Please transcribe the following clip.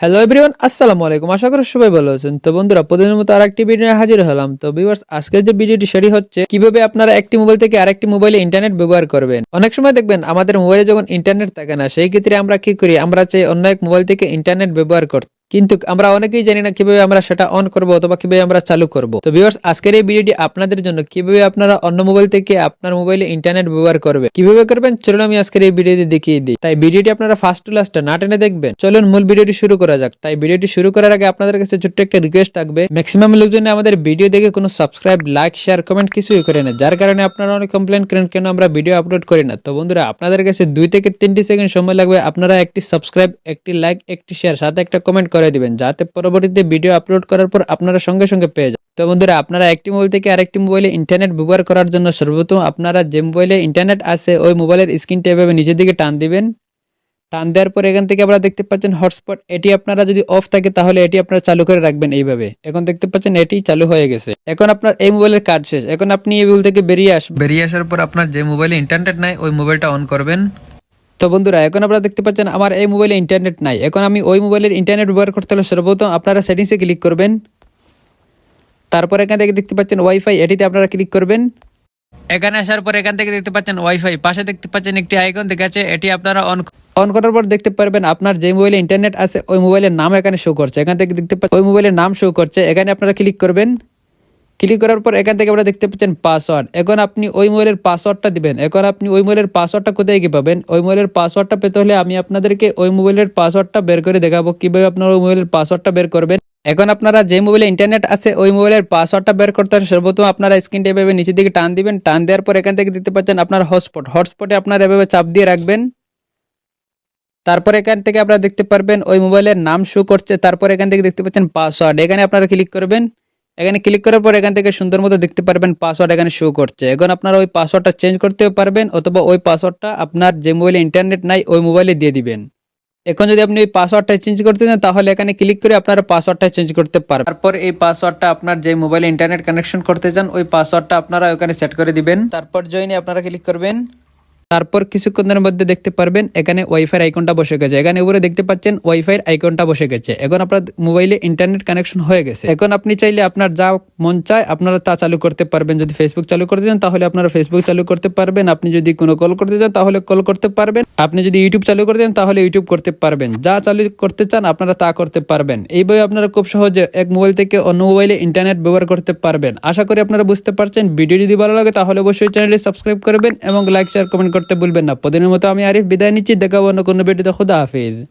Hello everyone আসসালামু আলাইকুম। আশা করি সবাই ভালো আছেন। তো বন্ধুরা, প্রতিদিনের মতো আরেকটি ভিডিও হাজির হলাম। তো ভিউয়ার্স আজকের যে ভিডিওটি সেটি হচ্ছে কীভাবে আপনারা একটি মোবাইল থেকে আরেকটি মোবাইলে ইন্টারনেট ব্যবহার করবেন। অনেক সময় দেখবেন, আমাদের মোবাইলে যখন ইন্টারনেট থাকে না, সেই ক্ষেত্রে আমরা কি করি? আমরা চাই অন্য এক মোবাইল থেকে ইন্টারনেট ব্যবহার করতে। কিন্তু আমরা অনেকেই জানি না কীভাবে আমরা সেটা অন করব অথবা কীভাবে আমরা চালু করব। তো ভিউয়ার্স আজকের এই ভিডিওটি আপনাদের জন্য কীভাবে আপনারা অন্য মোবাইল থেকে আপনার মোবাইলে ইন্টারনেট ব্যবহার করবে, কীভাবে করবেন চলুন আমি আজকের এই ভিডিওতে দেখিয়ে দিই। তাই ভিডিওটি আপনারা ফার্স্ট টু লাস্ট না টেনে দেখবেন। চলুন মূল ভিডিওটি শুরু করা যাক। তাই ভিডিওটি শুরু করার আগে আপনাদের কাছে ছোট্ট একটা রিকোয়েস্ট থাকবে। ম্যাক্সিমাম লোকজন আমাদের ভিডিও দেখে কোনো সাবস্ক্রাইব লাইক শেয়ার কমেন্ট কিছুই করে না। যার কারণে আপনারা অনেক কমপ্লেন করেন, কেন আমরা ভিডিও আপলোড করি না? তো বন্ধুরা, আপনাদের কাছে দুই থেকে তিনটি সেকেন্ড সময় লাগবে। আপনারা একটি সাবস্ক্রাইব একটি লাইক একটি শেয়ার সাথে একটা কমেন্ট করে দিবেন, যাতে পরবর্তীতে ভিডিও আপলোড করার পর আপনারা সঙ্গে সঙ্গে পেয়ে যান। তো বন্ধুরা, আপনারা একটি মোবাইল থেকে আরেকটি মোবাইলে ইন্টারনেট ব্যবহার করার জন্য সর্বপ্রথম আপনারা যে মোবাইলে ইন্টারনেট আছে, ওই মোবাইলের স্ক্রিনটা এভাবে নিচের দিকে টান দিবেন। টান দেওয়ার পর এখান থেকে আপনারা দেখতে পাচ্ছেন হটস্পট এটি আপনারা যদি অফ থাকে তাহলে এটি আপনারা চালু করে রাখবেন এইভাবে। এখন দেখতে পাচ্ছেন এটি চালু হয়ে গেছে। এখন আপনার এই মোবাইলের কাজ শেষ। এখন আপনি এই মোবাইল থেকে বেরিয়ে আসবেন। বেরিয়ে আসার পর আপনার যে মোবাইলে ইন্টারনেট নাই, ওই মোবাইলটা অন করবেন। তো বন্ধুরা, এখন আপনারা দেখতে পাচ্ছেন আমার এই মোবাইলে ইন্টারনেট নাই। এখন আমি ওই মোবাইলের ইন্টারনেট ব্যবহার করতে হলে সর্বপ্রথম আপনারা সেটিংসে ক্লিক করবেন। তারপর এখান থেকে দেখতে পাচ্ছেন ওয়াইফাই এটিতে আপনারা ক্লিক করবেন। এখানে আসার পর এখান থেকে দেখতে পাচ্ছেন ওয়াইফাই পাশে দেখতে পাচ্ছেন একটি আইকন দেখা দেখাচ্ছে এটি আপনারা অন অন করার পর দেখতে পারবেন আপনার যে মোবাইলে ইন্টারনেট আছে, ওই মোবাইলের নাম এখানে শো করছে। এখান থেকে দেখতে পাচ্ছেন, ওই মোবাইলের নাম শো করছে। এখানে আপনারা ক্লিক করবেন। ক্লিক করার পর এখান থেকে আপনারা দেখতে পাচ্ছেন পাসওয়ার্ড এখন আপনি ওই মোবাইলের পাসওয়ার্ডটা দিবেন। এখন আপনি ওই মোবাইলের পাসওয়ার্ডটা কোথায় গিয়ে পাবেন? ওই মোবাইলের পাসওয়ার্ডটা পেতে হলে আমি আপনাদেরকে ওই মোবাইলের পাসওয়ার্ডটা বের করে দেখাবো। কীভাবে আপনারা ওই মোবাইলের পাসওয়ার্ডটা বের করবেন? এখন আপনারা যে মোবাইলে ইন্টারনেট আছে, ওই মোবাইলের পাসওয়ার্ডটা বের করতে হলে সর্বপ্রথম আপনারা স্ক্রিনটা এভাবে নিচের দিকে টান দিবেন। টান দেওয়ার পর এখান থেকে দেখতে পাচ্ছেন আপনার হটস্পট হটস্পটে আপনারা এভাবে চাপ দিয়ে রাখবেন। তারপর এখান থেকে আপনারা দেখতে পারবেন ওই মোবাইলের নাম শো করছে। তারপর এখান থেকে দেখতে পাচ্ছেন পাসওয়ার্ড এখানে আপনারা ক্লিক করবেন। এখানে ক্লিক করার পর এখান থেকে সুন্দর মতো দেখতে পারবেন পাসওয়ার্ড এখানে শো করছে। এখন আপনারা ওই পাসওয়ার্ডটা চেঞ্জ করতেও পারবেন অথবা ওই পাসওয়ার্ডটা আপনার যে মোবাইলে ইন্টারনেট নাই, ওই মোবাইলে দিয়ে দিবেন। এখন যদি আপনি ওই পাসওয়ার্ডটা চেঞ্জ করতে চান, তাহলে এখানে ক্লিক করে আপনারা পাসওয়ার্ডটা চেঞ্জ করতে পারবেন তারপর এই পাসওয়ার্ডটা আপনার যে মোবাইলে ইন্টারনেট কানেকশন করতে চান, ওই পাসওয়ার্ডটা আপনারা ওখানে সেট করে দিবেন। তারপর জয়েনে আপনারা ক্লিক করবেন। তারপর কিছুক্ষণের মধ্যে দেখতে পারবেন এখানে ওয়াইফাই আইকনটা বসে গেছে। এখানে উপরে দেখতে পাচ্ছেন ওয়াইফাই আইকনটা বসে গেছে। এখন আপনার মোবাইলে ইন্টারনেট কানেকশন হয়ে গেছে। এখন আপনি চাইলে আপনার যা মন চায় আপনারা তা চালু করতে পারবেন। যদি ফেসবুক চালু করতে চান, তাহলে আপনারা ফেসবুক চালু করতে পারবেন। আপনি যদি কোনো কল করতে চান, তাহলে কল করতে পারবেন। আপনি যদি ইউটিউব চালু করতে চান, তাহলে ইউটিউব করতে পারবেন। যা চালু করতে চান, আপনারা তা করতে পারবেন। এইভাবে আপনারা খুব সহজে এক মোবাইল থেকে অন্য মোবাইলে ইন্টারনেট ব্যবহার করতে পারবেন। আশা করি আপনারা বুঝতে পারছেন। ভিডিও যদি ভালো লাগে, তাহলে অবশ্যই চ্যানেলটি সাবস্ক্রাইব করবেন এবং লাইক শেয়ার কমেন্ট করতে ভুলবেন না। প্রতিদিনের মতো আমি আরিফ বিদায় নিচ্ছি। দেখাবো অন্য কোনো ভিডিওতে। খুদা হাফিজ।